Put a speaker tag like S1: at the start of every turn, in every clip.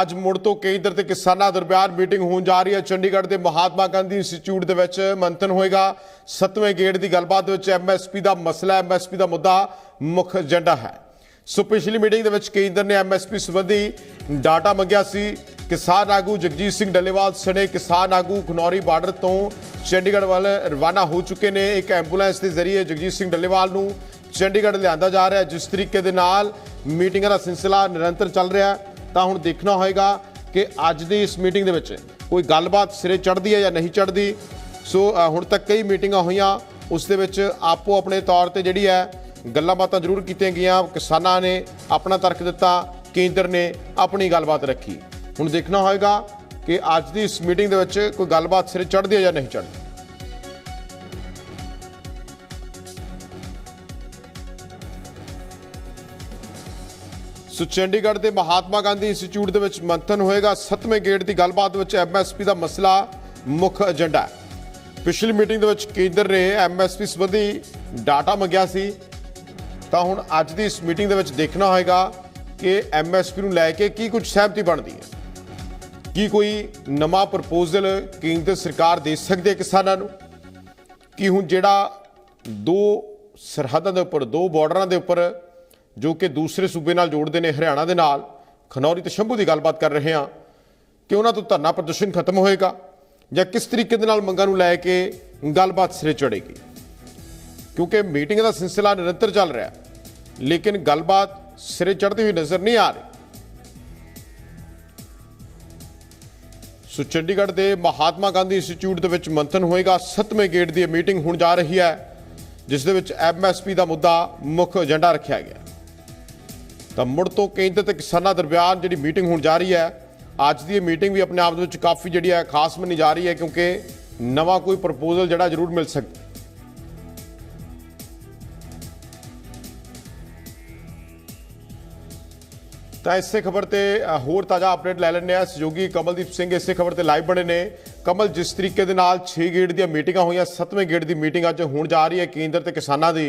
S1: ਅੱਜ ਮੁੜ ਤੋਂ ਕੇਂਦਰ ਤੇ ਕਿਸਾਨਾਂ ਦਰਮਿਆਨ ਮੀਟਿੰਗ ਹੋਣ ਜਾ ਰਹੀ ਹੈ। ਚੰਡੀਗੜ੍ਹ ਦੇ ਮਹਾਤਮਾ ਗਾਂਧੀ ਇੰਸਟੀਚਿਊਟ ਦੇ ਵਿੱਚ ਮੰਥਨ ਹੋਏਗਾ। ਸੱਤਵੇਂ ਗੇੜ ਦੀ ਗੱਲਬਾਤ ਵਿੱਚ ਐਮਐਸਪੀ ਦਾ ਮਸਲਾ ਐਮਐਸਪੀ ਦਾ ਮੁੱਦਾ ਮੁੱਖ ਏਜੰਡਾ ਹੈ। ਸੋ ਪਿਛਲੀ ਮੀਟਿੰਗ ਦੇ ਵਿੱਚ ਕੇਂਦਰ ਨੇ ਐਮਐਸਪੀ ਸੰਬੰਧੀ ਡਾਟਾ ਮੰਗਿਆ ਸੀ। ਕਿਸਾਨ ਆਗੂ ਜਗਜੀਤ ਸਿੰਘ ਡੱਲੇਵਾਲ ਸਣੇ ਕਿਸਾਨ ਆਗੂ ਖਨੌਰੀ ਬਾਰਡਰ ਤੋਂ ਚੰਡੀਗੜ੍ਹ ਵੱਲ ਰਵਾਨਾ ਹੋ ਚੁੱਕੇ ਨੇ। ਇੱਕ ਐਂਬੂਲੈਂਸ ਦੇ ਜ਼ਰੀਏ ਜਗਜੀਤ ਸਿੰਘ ਡੱਲੇਵਾਲ ਨੂੰ ਚੰਡੀਗੜ੍ਹ ਲਿਆਂਦਾ ਜਾ ਰਿਹਾ ਜਿਸ ਤਰੀਕੇ ਦੇ ਨਾਲ ਮੀਟਿੰਗਾਂ ਦਾ ਸਿਲਸਿਲਾ ਨਿਰੰਤਰ ਚੱਲ ਰਿਹਾ ਹੈ। ਤਾਂ ਹੁਣ ਦੇਖਣਾ ਹੋਏਗਾ ਕਿ ਅੱਜ ਦੀ ਇਸ ਮੀਟਿੰਗ ਦੇ ਵਿੱਚ ਕੋਈ ਗੱਲਬਾਤ ਸਿਰੇ ਚੜ੍ਹਦੀ ਹੈ ਜਾਂ ਨਹੀਂ ਚੜ੍ਹਦੀ। ਸੋ ਹੁਣ ਤੱਕ ਕਈ ਮੀਟਿੰਗਾਂ ਹੋਈਆਂ, ਉਸ ਦੇ ਵਿੱਚ ਆਪੋ ਆਪਣੇ ਤੌਰ ਤੇ ਜਿਹੜੀ ਹੈ ਗੱਲਾਂ ਬਾਤਾਂ ਜ਼ਰੂਰ ਕੀਤੀਆਂ ਗਈਆਂ, ਕਿਸਾਨਾਂ ਨੇ ਆਪਣਾ ਤਰਕ ਦਿੱਤਾ, ਕੇਂਦਰ ਨੇ ਆਪਣੀ ਗੱਲਬਾਤ ਰੱਖੀ। ਹੁਣ ਦੇਖਣਾ ਹੋਏਗਾ ਕਿ ਅੱਜ ਦੀ ਇਸ ਮੀਟਿੰਗ ਦੇ ਵਿੱਚ ਕੋਈ ਗੱਲਬਾਤ ਸਿਰੇ ਚੜ੍ਹਦੀ ਹੈ ਜਾਂ ਨਹੀਂ ਚੜ੍ਹਦੀ। ਸੋ ਚੰਡੀਗੜ੍ਹ ਦੇ ਮਹਾਤਮਾ ਗਾਂਧੀ ਇੰਸਟੀਚਿਊਟ ਦੇ ਵਿੱਚ ਮੰਥਨ ਹੋਏਗਾ। ਸੱਤਵੇਂ ਗੇਟ ਦੀ ਗੱਲਬਾਤ ਵਿੱਚ ਐਮਐਸਪੀ ਦਾ ਮਸਲਾ ਮੁੱਖ ਏਜੰਡਾ ਹੈ। ਪਿਛਲੀ ਮੀਟਿੰਗ ਦੇ ਵਿੱਚ ਕੇਂਦਰ ਨੇ ਐਮਐਸਪੀ ਸੰਬੰਧੀ ਡਾਟਾ ਮੰਗਿਆ ਸੀ। ਤਾਂ ਹੁਣ ਅੱਜ ਦੀ ਇਸ ਮੀਟਿੰਗ ਦੇ ਵਿੱਚ ਦੇਖਣਾ ਹੋਏਗਾ ਕਿ ਐਮਐਸਪੀ ਨੂੰ ਲੈ ਕੇ ਕੀ ਕੁਝ ਸਹਿਮਤੀ ਬਣਦੀ ਹੈ। ਕੀ ਕੋਈ ਨਵਾਂ ਪ੍ਰਪੋਜ਼ਲ ਕੇਂਦਰ ਸਰਕਾਰ ਦੇ ਸਕਦੀ ਹੈ ਕਿਸਾਨਾਂ ਨੂੰ? ਕਿ ਹੁਣ ਜਿਹੜਾ ਦੋ ਸਰਹੱਦਾਂ ਦੇ ਉੱਪਰ, ਦੋ ਬਾਰਡਰਾਂ ਦੇ ਉੱਪਰ ਜੋ ਕਿ ਦੂਸਰੇ ਸੂਬੇ ਨਾਲ ਜੋੜਦੇ ਨੇ, ਹਰਿਆਣਾ ਦੇ ਨਾਲ। ਖਨੌਰੀ ਤੇ ਸ਼ੰਭੂ ਦੀ ਗੱਲਬਾਤ ਕਰ ਰਹੇ ਹਾਂ ਕਿ ਉਹਨਾਂ ਤੋਂ ਧਰਨਾ ਪ੍ਰਦਰਸ਼ਨ ਖਤਮ ਹੋਏਗਾ ਜਾਂ ਕਿਸ ਤਰੀਕੇ ਦੇ ਨਾਲ ਮੰਗਾਂ ਨੂੰ ਲੈ ਕੇ ਗੱਲਬਾਤ ਸਿਰੇ ਚੜੇਗੀ ਕਿਉਂਕਿ ਮੀਟਿੰਗ ਦਾ ਸਿਲਸਿਲਾ ਨਿਰੰਤਰ ਚੱਲ ਰਿਹਾ ਹੈ, ਲੇਕਿਨ ਗੱਲਬਾਤ ਸਿਰੇ ਚੜ੍ਹਦੀ ਹੋਈ ਨਜ਼ਰ ਨਹੀਂ ਆ ਰਹੀ। ਸੋ ਚੰਡੀਗੜ੍ਹ ਦੇ ਮਹਾਤਮਾ ਗਾਂਧੀ ਇੰਸਟੀਚਿਊਟ ਦੇ ਵਿੱਚ ਮੰਥਨ ਹੋਏਗਾ। ਸੱਤਵੇਂ ਗੇਟ ਦੀ ਇਹ ਮੀਟਿੰਗ ਹੁਣ ਜਾ ਰਹੀ ਹੈ, ਜਿਸ ਦੇ ਵਿੱਚ ਐਮਐਸਪੀ ਦਾ ਮੁੱਦਾ ਮੁੱਖ ਏਜੰਡਾ ਰੱਖਿਆ ਗਿਆ। ਤਾਂ ਮੁੜ ਤੋਂ ਕੇਂਦਰ ਤੇ ਕਿਸਾਨਾਂ ਦਰਮਿਆਨ ਜਿਹੜੀ ਮੀਟਿੰਗ ਹੋਣ ਜਾ ਰਹੀ ਹੈ, ਅੱਜ ਦੀ ਇਹ ਮੀਟਿੰਗ ਵੀ ਆਪਣੇ ਆਪ ਦੇ ਵਿੱਚ ਕਾਫੀ ਜਿਹੜੀ ਹੈ ਖਾਸ ਮੰਨੀ ਜਾ ਰਹੀ ਹੈ, ਕਿਉਂਕਿ ਨਵਾਂ ਕੋਈ ਪ੍ਰਪੋਜ਼ਲ ਜਿਹੜਾ ਜ਼ਰੂਰ ਮਿਲ ਸਕਦਾ ਤਾਂ ਇਸੇ ਖਬਰ ਤੇ ਹੋਰ ਤਾਜ਼ਾ ਅਪਡੇਟ ਲੈ ਲੈਂਦੇ ਆ ਸਹਿਯੋਗੀ ਕਮਲਦੀਪ ਸਿੰਘ ਇਸੇ ਖਬਰ ਤੇ ਲਾਈਵ ਬਣੇ ਨੇ। ਕਮਲ, ਜਿਸ ਤਰੀਕੇ ਦੇ ਨਾਲ 6 ਗੇੜ ਦੀਆਂ ਮੀਟਿੰਗਾਂ ਹੋਈਆਂ 7ਵੇਂ ਗੇੜ ਦੀ ਮੀਟਿੰਗ ਅੱਜ ਹੋਣ ਜਾ ਰਹੀ ਹੈ ਕੇਂਦਰ ਤੇ ਕਿਸਾਨਾਂ ਦੀ।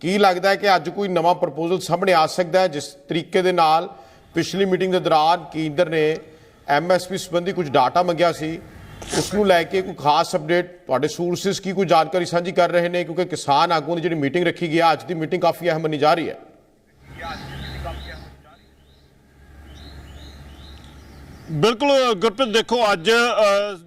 S1: ਕੀ ਲੱਗਦਾ ਹੈ ਕਿ ਅੱਜ ਕੋਈ ਨਵਾਂ ਪ੍ਰਪੋਜ਼ਲ ਸਾਹਮਣੇ ਆ ਸਕਦਾ ਹੈ, ਜਿਸ ਤਰੀਕੇ ਦੇ ਨਾਲ ਪਿਛਲੀ ਮੀਟਿੰਗ ਦੇ ਦੌਰਾਨ ਕੇਂਦਰ ਨੇ ਐਮਐਸਪੀ ਸੰਬੰਧੀ ਕੁਝ ਡਾਟਾ ਮੰਗਿਆ ਸੀ, ਉਸ ਨੂੰ ਲੈ ਕੇ ਕੋਈ ਖਾਸ ਅਪਡੇਟ? ਤੁਹਾਡੇ ਸੋਰਸਸ ਕੀ ਕੋਈ ਜਾਣਕਾਰੀ ਸਾਂਝੀ ਕਰ ਰਹੇ ਨੇ? ਕਿਉਂਕਿ ਕਿਸਾਨ ਆਗੂਆਂ ਦੀ ਜਿਹੜੀ ਮੀਟਿੰਗ ਰੱਖੀ ਗਈ ਹੈ, ਅੱਜ ਦੀ ਮੀਟਿੰਗ ਕਾਫੀ ਅਹਿਮ ਮੰਨੀ ਜਾ ਰਹੀ ਹੈ।
S2: ਬਿਲਕੁਲ, ਗੁਰਪ੍ਰੀਤ, ਦੇਖੋ ਅੱਜ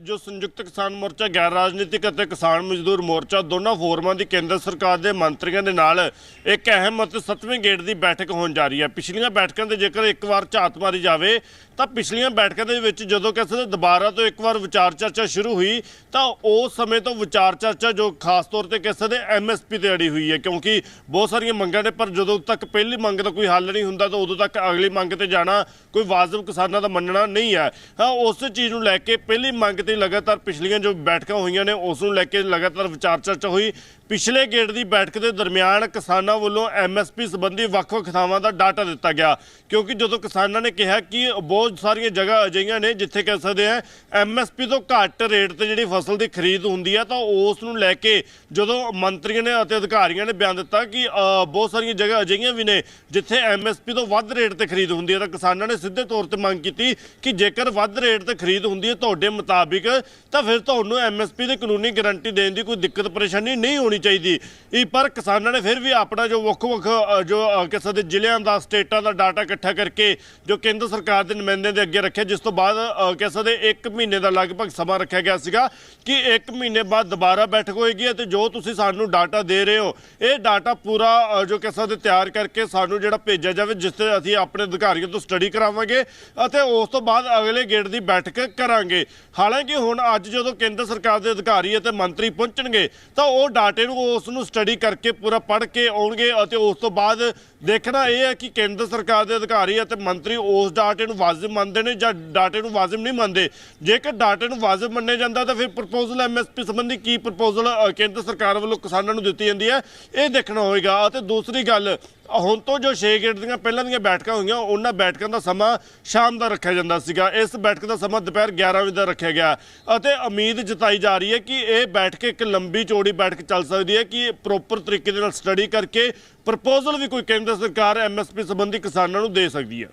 S2: ਜੋ ਸੰਯੁਕਤ ਕਿਸਾਨ ਮੋਰਚਾ, ਗੈਰ ਰਾਜਨੀਤਿਕ ਅਤੇ ਕਿਸਾਨ ਮਜ਼ਦੂਰ ਮੋਰਚਾ, ਦੋਨਾਂ ਫੋਰਮਾਂ ਦੀ ਕੇਂਦਰ ਸਰਕਾਰ ਦੇ ਮੰਤਰੀਆਂ ਦੇ ਨਾਲ ਇੱਕ ਅਹਿਮ ਅਤੇ ਸੱਤਵੇਂ ਗੇੜ ਦੀ ਬੈਠਕ ਹੋਣ ਜਾ ਰਹੀ ਹੈ। ਪਿਛਲੀਆਂ ਬੈਠਕਾਂ ਤੇ ਜੇਕਰ ਇੱਕ ਵਾਰ ਝਾਤ ਮਾਰੀ ਜਾਵੇ, ਤਾਂ ਪਿਛਲੀਆਂ ਬੈਠਕਾਂ ਦੇ ਵਿੱਚ ਜਦੋਂ ਕਿਸੇ ਦੇ ਦੁਬਾਰਾ ਤੋਂ ਇੱਕ ਵਾਰ ਵਿਚਾਰ ਚਰਚਾ ਸ਼ੁਰੂ ਹੋਈ, ਤਾਂ ਉਸ ਸਮੇਂ ਤੋਂ ਵਿਚਾਰ ਚਰਚਾ ਜੋ ਖਾਸ ਤੌਰ ਤੇ ਕਿਸੇ ਦੇ ਐਮਐਸਪੀ ਤੇ ਅੜੀ ਹੋਈ ਹੈ, ਕਿਉਂਕਿ ਬਹੁਤ ਸਾਰੀਆਂ ਮੰਗਾਂ ਨੇ, ਪਰ ਜਦੋਂ ਤੱਕ ਪਹਿਲੀ ਮੰਗ ਦਾ ਕੋਈ ਹੱਲ ਨਹੀਂ ਹੁੰਦਾ, ਤਾਂ ਉਦੋਂ ਤੱਕ ਅਗਲੀ ਮੰਗ ਤੇ ਜਾਣਾ ਕੋਈ ਵਾਜਬ ਕਿਸਾਨਾਂ ਦਾ ਮੰਨਣਾ ਨਹੀਂ ਹੈ। ਹਾਂ, ਉਸ ਚੀਜ਼ ਨੂੰ ਲੈ ਕੇ ਪਹਿਲੀ ਮੰਗ ਤੇ ਲਗਾਤਾਰ ਪਿਛਲੀਆਂ ਜੋ ਬੈਠਕਾਂ ਹੋਈਆਂ ਨੇ, ਉਸ ਨੂੰ ਲੈ ਕੇ ਲਗਾਤਾਰ ਵਿਚਾਰ ਚਰਚਾ ਹੋਈ। ਪਿਛਲੇ ਗੇੜ ਦੀ ਬੈਠਕ ਦੇ ਦਰਮਿਆਨ ਕਿਸਾਨਾਂ ਵੱਲੋਂ ਐਮਐਸਪੀ ਸੰਬੰਧੀ ਵੱਖ-ਵੱਖ ਥਾਵਾਂ ਦਾ ਡਾਟਾ ਦਿੱਤਾ ਗਿਆ। ਕਿਉਂਕਿ ਜਦੋਂ ਕਿਸਾਨਾਂ ਨੇ ਕਿਹਾ ਕਿ ਬਹੁਤ ਸਾਰੀਆਂ ਜਗ੍ਹਾ ਅਜਿਹੀਆਂ ਨੇ ਜਿੱਥੇ ਕਹਿ ਸਕਦੇ ਆ ਐਮਐਸਪੀ ਤੋਂ ਘੱਟ ਰੇਟ ਤੇ ਜਿਹੜੀ ਫਸਲ ਦੀ ਖਰੀਦ ਹੁੰਦੀ ਹੈ ਤਾਂ ਉਸ ਨੂੰ ਲੈ ਕੇ ਜਦੋਂ ਮੰਤਰੀਆਂ ਨੇ ਅਤੇ ਅਧਿਕਾਰੀਆਂ ਨੇ ਬਿਆਨ ਦਿੱਤਾ ਕਿ ਬਹੁਤ ਸਾਰੀਆਂ ਜਗ੍ਹਾ ਅਜਿਹੀਆਂ ਵੀ ਨੇ ਜਿੱਥੇ ਐਮਐਸਪੀ ਤੋਂ ਵੱਧ ਰੇਟ ਤੇ ਖਰੀਦ ਹੁੰਦੀ ਹੈ ਤਾਂ ਕਿਸਾਨਾਂ ਨੇ ਸਿੱਧੇ ਤੌਰ ਤੇ ਮੰਗ ਕੀਤੀ ਕਿ ਜੇਕਰ ਵੱਧ ਰੇਟ ਤੇ ਖਰੀਦ ਹੁੰਦੀ ਹੈ ਤੁਹਾਡੇ ਮੁਤਾਬਿਕ, ਤਾਂ ਫਿਰ ਤੁਹਾਨੂੰ ਐਮਐਸਪੀ ਦੀ ਕਾਨੂੰਨੀ ਗਾਰੰਟੀ ਦੇਣ ਦੀ ਕੋਈ ਦਿੱਕਤ ਪਰੇਸ਼ਾਨੀ ਨਹੀਂ ਹੋਣੀ ਚਾਹੀਦੀ। ਇਹ ਪਰ ਕਿਸਾਨਾਂ ਨੇ ਫਿਰ ਵੀ ਆਪਣਾ ਜੋ ਵੱਖ-ਵੱਖ ਜੋ ਅ, ਕਿਸੇ ਦੇ ਜ਼ਿਲ੍ਹਿਆਂ ਦਾ ਸਟੇਟਾਂ ਦਾ ਡਾਟਾ ਇਕੱਠਾ ਕਰਕੇ ਜੋ ਕੇਂਦਰ ਸਰਕਾਰ ਦੇ ਨੁਮਾਇੰਦਿਆਂ ਦੇ ਅੱਗੇ ਰੱਖਿਆ ਜਿਸ ਤੋਂ ਬਾਅਦ ਅ, ਕਿਸੇ ਦੇ 1 ਮਹੀਨੇ ਦਾ ਲਗਭਗ ਸਮਾਂ ਰੱਖਿਆ ਗਿਆ ਸੀਗਾ ਕਿ 1 ਮਹੀਨੇ ਬਾਅਦ ਦੁਬਾਰਾ ਬੈਠਕ ਹੋਏਗੀ ਅਤੇ ਜੋ ਤੁਸੀਂ ਸਾਨੂੰ ਡਾਟਾ ਦੇ ਰਹੇ ਹੋ ਇਹ ਡਾਟਾ ਪੂਰਾ ਜੋ ਕਿਸੇ ਦੇ ਤਿਆਰ ਕਰਕੇ ਸਾਨੂੰ ਜਿਹੜਾ ਭੇਜਿਆ ਜਾਵੇ ਜਿਸ ਤੇ ਅਸੀਂ ਆਪਣੇ ਅਧਿਕਾਰੀਆਂ ਤੋਂ ਸਟੱਡੀ ਕਰਾਵਾਂਗੇ ਅਤੇ ਉਸ ਤੋਂ ਬਾਅਦ ਅਗਲੇ ਗੇੜ ਦੀ ਬੈਠਕ ਕਰਾਂਗੇ। ਹਾਲਾਂਕਿ ਹੁਣ ਅੱਜ ਜਦੋਂ ਕੇਂਦਰ ਸਰਕਾਰ ਦੇ ਅਧਿਕਾਰੀ ਅਤੇ ਮੰਤਰੀ ਪਹੁੰਚਣਗੇ ਤਾਂ ਉਹ ਡਾਟੇ ਨੂੰ ਉਸ ਨੂੰ ਸਟੱਡੀ ਕਰਕੇ ਪੂਰਾ ਪੜ੍ਹ ਕੇ ਆਉਣਗੇ ਅਤੇ ਉਸ ਤੋਂ ਬਾਅਦ ਦੇਖਣਾ ਇਹ ਹੈ ਕਿ ਕੇਂਦਰ ਸਰਕਾਰ ਦੇ ਅਧਿਕਾਰੀ ਅਤੇ ਮੰਤਰੀ ਉਸ ਡਾਟੇ ਨੂੰ ਵਾਜਬ ਮੰਨਦੇ ਨੇ ਜਾਂ ਡਾਟੇ ਨੂੰ ਵਾਜਬ ਨਹੀਂ ਮੰਨਦੇ। ਜੇਕਰ ਡਾਟੇ ਨੂੰ ਵਾਜਬ ਮੰਨਿਆ ਜਾਂਦਾ ਤਾਂ ਫਿਰ ਪ੍ਰਪੋਜ਼ਲ ਐਮਐਸਪੀ ਸੰਬੰਧੀ ਕੀ ਪ੍ਰਪੋਜ਼ਲ ਕੇਂਦਰ ਸਰਕਾਰ ਵੱਲੋਂ ਕਿਸਾਨਾਂ ਨੂੰ ਦਿੱਤੀ ਜਾਂਦੀ ਹੈ, ਇਹ ਦੇਖਣਾ ਹੋਏਗਾ ਅਤੇ ਦੂਸਰੀ ਗੱਲ, ਹੁਣ ਤੋਂ ਜੋ 6 ਗੇਟ ਦੀਆਂ ਪਹਿਲਾਂ ਦੀਆਂ ਬੈਠਕਾਂ ਹੋਈਆਂ, ਉਹਨਾਂ ਬੈਠਕਾਂ ਦਾ ਸਮਾਂ ਸ਼ਾਮ ਦਾ ਰੱਖਿਆ ਜਾਂਦਾ ਸੀਗਾ। ਇਸ ਬੈਠਕ ਦਾ ਸਮਾਂ ਦੁਪਹਿਰ 11 ਵਜੇ ਦਾ ਰੱਖਿਆ ਗਿਆ। ਅਤੇ ਉਮੀਦ ਜਤਾਈ ਜਾ ਰਹੀ ਹੈ ਕਿ ਇਹ ਬੈਠਕ ਇੱਕ ਲੰਬੀ ਚੌੜੀ ਬੈਠਕ ਚੱਲ ਸਕਦੀ ਹੈ ਕਿ ਪ੍ਰੋਪਰ ਤਰੀਕੇ ਦੇ ਨਾਲ ਸਟੱਡੀ ਕਰਕੇ ਪ੍ਰਪੋਜ਼ਲ ਵੀ ਕੋਈ ਕੇਂਦਰ ਸਰਕਾਰ ਐਮਐਸਪੀ ਸੰਬੰਧੀ ਕਿਸਾਨਾਂ ਨੂੰ ਦੇ ਸਕਦੀ ਹੈ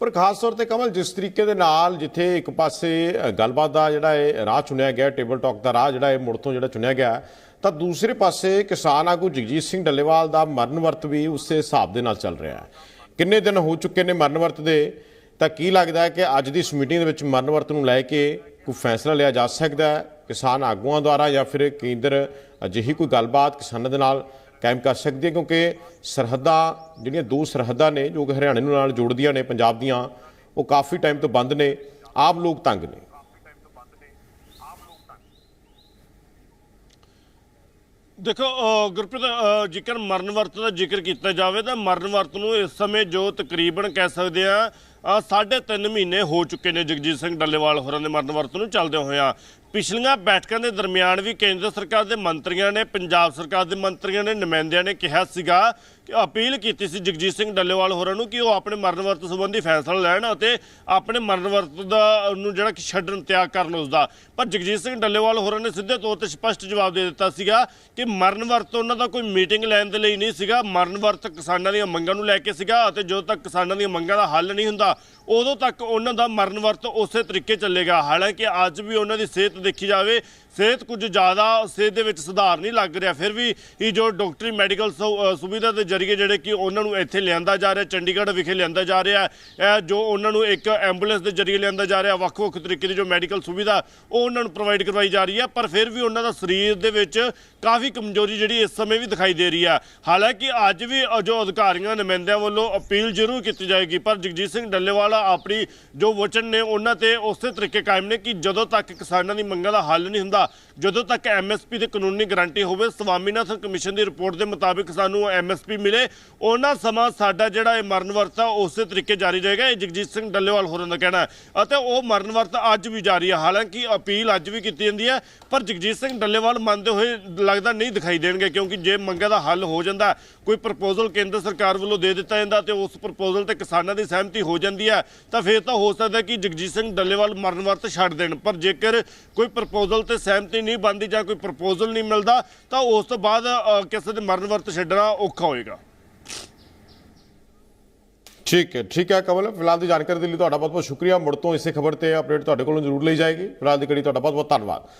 S1: ਪਰ ਖਾਸ ਤੌਰ ਤੇ ਕਮਲ, ਜਿਸ ਤਰੀਕੇ ਦੇ ਨਾਲ ਜਿੱਥੇ ਇੱਕ ਪਾਸੇ ਗੱਲਬਾਤ ਦਾ ਜਿਹੜਾ ਇਹ ਰਾਹ ਚੁਣਿਆ ਗਿਆ, ਟੇਬਲ ਟਾਕ ਦਾ ਰਾਹ ਜਿਹੜਾ ਇਹ ਮੁੜ ਤੋਂ ਜਿਹੜਾ ਚੁਣਿਆ ਗਿਆ, ਤਾਂ ਦੂਸਰੇ ਪਾਸੇ ਕਿਸਾਨ ਆਗੂ ਜਗਜੀਤ ਸਿੰਘ ਡੱਲੇਵਾਲ ਦਾ ਮਰਨ ਵਰਤ ਵੀ ਉਸੇ ਹਿਸਾਬ ਦੇ ਨਾਲ ਚੱਲ ਰਿਹਾ ਹੈ। ਕਿੰਨੇ ਦਿਨ ਹੋ ਚੁੱਕੇ ਨੇ ਮਰਨ ਵਰਤ ਦੇ, ਤਾਂ ਕੀ ਲੱਗਦਾ ਹੈ ਕਿ ਅੱਜ ਦੀ ਇਸ ਮੀਟਿੰਗ ਦੇ ਵਿੱਚ ਮਰਨ ਵਰਤ ਨੂੰ ਲੈ ਕੇ ਕੋਈ ਫੈਸਲਾ ਲਿਆ ਜਾ ਸਕਦਾ ਹੈ? ਕਿਸਾਨ ਆਗੂਆਂ ਦੁਆਰਾ ਜਾਂ ਫਿਰ ਕੇਂਦਰ ਅਜਿਹੀ ਕੋਈ ਗੱਲਬਾਤ ਕਿਸਾਨਾਂ ਦੇ ਨਾਲ ਕਾਇਮ ਕਰ ਸਕਦੀ ਹੈ? ਕਿਉਂਕਿ ਸਰਹੱਦਾਂ, ਜਿਹੜੀਆਂ ਦੋ ਸਰਹੱਦਾਂ ਨੇ, ਜੋ ਹਰਿਆਣੇ ਨੂੰ ਨਾਲ ਜੋੜਦੀਆਂ ਨੇ, ਪੰਜਾਬ ਦੀਆਂ, ਉਹ ਕਾਫੀ ਟਾਈਮ ਤੋਂ ਬੰਦ ਨੇ ਆਪ ਲੋਕ ਤੰਗ ਨੇ।
S2: ਦੇਖੋ ਗੁਰਪ੍ਰੀਤ ਜੇਕਰ ਮਰਨ ਵਰਤ ਦਾ ਜ਼ਿਕਰ ਕੀਤਾ ਜਾਵੇ, ਤਾਂ ਮਰਨ ਵਰਤ ਨੂੰ ਇਸ ਸਮੇਂ ਜੋ ਤਕਰੀਬਨ ਕਹਿ ਸਕਦੇ ਆ ਸਾਢੇ ਤਿੰਨ ਮਹੀਨੇ ਹੋ ਚੁੱਕੇ ਨੇ ਜਗਜੀਤ ਸਿੰਘ ਡੱਲੇਵਾਲ ਹੋਰਾਂ ਦੇ ਮਰਨ ਵਰਤ ਨੂੰ ਚੱਲਦੇ ਹੋਇਆਂ। ਪਿਛਲੀਆਂ ਬੈਠਕਾਂ ਦੇ ਦਰਮਿਆਨ ਵੀ ਕੇਂਦਰ ਸਰਕਾਰ ਦੇ ਮੰਤਰੀਆਂ ਨੇ, ਪੰਜਾਬ ਸਰਕਾਰ ਦੇ ਮੰਤਰੀਆਂ ਨੇ, ਨੁਮਾਇੰਦਿਆਂ ਨੇ ਕਿਹਾ ਸੀਗਾ ਅਪੀਲ ਕੀਤੀ ਸੀ ਜਗਜੀਤ ਸਿੰਘ ਡੱਲੇਵਾਲ ਹੋਰਾਂ ਨੂੰ ਕਿ ਉਹ ਆਪਣੇ ਮਰਨ ਵਰਤ ਸੰਬੰਧੀ ਫੈਸਲਾ ਲੈਣ ਅਤੇ ਆਪਣੇ ਮਰਨ ਵਰਤ ਦਾ, ਨੂੰ ਜਿਹੜਾ ਕਿ ਛੱਡਣ ਤਿਆਗ ਕਰਨ ਉਸ ਦਾ ਪਰ ਜਗਜੀਤ ਸਿੰਘ ਡੱਲੇਵਾਲ ਹੋਰਾਂ ਨੇ ਸਿੱਧੇ ਤੌਰ ਤੇ ਸਪਸ਼ਟ ਜਵਾਬ ਦੇ ਦਿੱਤਾ ਸੀਗਾ ਕਿ ਮਰਨ ਵਰਤ ਉਹਨਾਂ ਦਾ ਕੋਈ ਮੀਟਿੰਗ ਲੈਣ ਦੇ ਲਈ ਨਹੀਂ ਸੀਗਾ। ਮਰਨ ਵਰਤ ਕਿਸਾਨਾਂ ਦੀਆਂ ਮੰਗਾਂ ਨੂੰ ਲੈ ਕੇ ਸੀਗਾ ਅਤੇ ਜਦੋਂ ਤੱਕ ਕਿਸਾਨਾਂ ਦੀਆਂ ਮੰਗਾਂ ਦਾ ਹੱਲ ਨਹੀਂ ਹੁੰਦਾ, ਉਦੋਂ ਤੱਕ ਉਹਨਾਂ ਦਾ ਮਰਨ ਵਰਤ ਉਸੇ ਤਰੀਕੇ ਚੱਲੇਗਾ। ਹਾਲਾਂਕਿ ਅੱਜ ਵੀ ਉਹਨਾਂ ਦੀ ਸਿਹਤ ਦੇਖੀ ਜਾਵੇ ਸਿਹਤ ਕੁਝ ਜ਼ਿਆਦਾ ਸਿਹਤ ਦੇ ਵਿੱਚ ਸੁਧਾਰ ਨਹੀਂ ਲੱਗ ਰਿਹਾ। ਫਿਰ ਵੀ ਇਹ ਜੋ ਡਾਕਟਰੀ ਮੈਡੀਕਲ ਸੁ- ਸੁਵਿਧਾ ਦੇ ਜ਼ਰੀਏ ਜਿਹੜੇ ਕਿ ਉਹਨਾਂ ਨੂੰ ਇੱਥੇ ਲਿਆਂਦਾ ਜਾ ਰਿਹਾ, ਚੰਡੀਗੜ੍ਹ ਵਿਖੇ ਲਿਆਂਦਾ ਜਾ ਰਿਹਾ, ਇਹ ਜੋ ਉਹਨਾਂ ਨੂੰ ਇੱਕ ਐਂਬੂਲੈਂਸ ਦੇ ਜ਼ਰੀਏ ਲਿਆਂਦਾ ਜਾ ਰਿਹਾ, ਵੱਖ-ਵੱਖ ਤਰੀਕੇ ਦੀ ਜੋ ਮੈਡੀਕਲ ਸੁਵਿਧਾ, ਉਹ ਉਹਨਾਂ ਨੂੰ ਪ੍ਰੋਵਾਈਡ ਕਰਵਾਈ ਜਾ ਰਹੀ ਹੈ। ਪਰ ਫਿਰ ਵੀ ਉਹਨਾਂ ਦਾ ਸਰੀਰ ਦੇ ਵਿੱਚ ਕਾਫੀ ਕਮਜ਼ੋਰੀ ਜਿਹੜੀ ਇਸ ਸਮੇਂ ਵੀ ਦਿਖਾਈ ਦੇ ਰਹੀ ਹੈ। ਹਾਲਾਂਕਿ ਅੱਜ ਵੀ ਜੋ ਅਧਿਕਾਰੀਆਂ ਨੁਮਾਇੰਦਿਆਂ ਵੱਲੋਂ ਅਪੀਲ ਜ਼ਰੂਰ ਕੀਤੀ ਜਾਏਗੀ, ਪਰ ਜਗਜੀਤ ਸਿੰਘ ਡੱਲੇਵਾਲ ਆਪਣੀ ਜੋ ਵਚਨ ਨੇ, ਉਹਨਾਂ ਤੇ ਉਸੇ ਤਰੀਕੇ ਕਾਇਮ ਨੇ ਕਿ ਜਦੋਂ ਤੱਕ ਕਿਸਾਨਾਂ ਦੀ ਮੰਗਾਂ ਦਾ ਹੱਲ ਨਹੀਂ ਹੁੰਦਾ ਜਦੋਂ ਤੱਕ ਐਮਐਸਪੀ ਦੀ ਕਾਨੂੰਨੀ ਗਾਰੰਟੀ ਹੋਵੇ, ਸਵਾਮੀਨਾਥਨ ਕਮਿਸ਼ਨ ਦੀ ਰਿਪੋਰਟ ਦੇ ਮੁਤਾਬਿਕ ਸਾਨੂੰ ਐਮਐਸਪੀ ਮਿਲੇ। ਉਹਨਾਂ ਸਮਾਂ ਸਾਡਾ ਜਿਹੜਾ ਇਹ ਮਰਨ ਵਰਤ ਉਸੇ ਤਰੀਕੇ ਜਾਰੀ ਰਹੇਗਾ। ਇਹ ਜਗਜੀਤ ਸਿੰਘ ਡੱਲੇਵਾਲ ਹੋਰਾਂ ਦਾ ਕਹਿਣਾ ਹੈ। ਅਤੇ ਉਹ ਮਰਨ ਵਰਤ ਅੱਜ ਵੀ ਜਾਰੀ ਹੈ ਹਾਲਾਂਕਿ ਅਪੀਲ ਅੱਜ ਵੀ ਕੀਤੀ ਜਾਂਦੀ ਹੈ, ਪਰ ਜਗਜੀਤ ਸਿੰਘ ਡੱਲੇਵਾਲ ਮੰਨਦੇ ਹੋਏ ਲੱਗਦਾ ਨਹੀਂ ਦਿਖਾਈ ਦੇਣਗੇ, ਕਿਉਂਕਿ ਜੇ ਮੰਗਾਂ ਦਾ ਹੱਲ ਹੋ ਜਾਂਦਾ, ਕੋਈ ਪ੍ਰਪੋਜ਼ਲ ਕੇਂਦਰ ਸਰਕਾਰ ਵੱਲੋਂ ਦੇ ਦਿੱਤਾ ਜਾਂਦਾ ਤੇ ਉਸ ਪ੍ਰਪੋਜ਼ਲ ਤੇ ਕਿਸਾਨਾਂ ਦੀ ਸਹਿਮਤੀ ਹੋ ਜਾਂਦੀ ਹੈ, ਤਾਂ ਫਿਰ ਤਾਂ ਹੋ ਸਕਦਾ ਕਿ ਜਗਜੀਤ ਸਿੰਘ ਡੱਲੇਵਾਲ ਮਰਨ ਵਰਤ ਛੱਡ ਦੇਣ। ਪਰ ਜੇਕਰ ਕੋਈ ਪ੍ਰਪੋਜ਼ਲ ਤੇ ਸਹਿਮਤੀ ਨਹੀਂ ਬਣਦੀ ਜਾਂ ਕੋਈ ਪ੍ਰਪੋਜ਼ਲ ਨਹੀਂ ਮਿਲਦਾ, ਤਾਂ ਉਸ ਤੋਂ ਬਾਅਦ ਕਿਸੇ ਦੇ ਮਰਨ ਵਰਤ ਛੱਡਣਾ ਔਖਾ ਹੋਏਗਾ।
S1: ਠੀਕ ਹੈ ਠੀਕ ਹੈ ਕਮਲ, ਫਿਲਹਾਲ ਦੀ ਜਾਣਕਾਰੀ ਦੇ ਲਈ ਤੁਹਾਡਾ ਬਹੁਤ ਬਹੁਤ ਸ਼ੁਕਰੀਆ। ਮੁੜ ਤੋਂ ਇਸੇ ਖਬਰ ਤੇ ਅਪਡੇਟ ਤੁਹਾਡੇ ਕੋਲੋਂ ਜ਼ਰੂਰ ਲਈ ਜਾਏਗੀ। ਫਿਲਹਾਲ ਦੀ ਘੜੀ ਤੁਹਾਡਾ ਬਹੁਤ ਬਹੁਤ ਧੰਨਵਾਦ।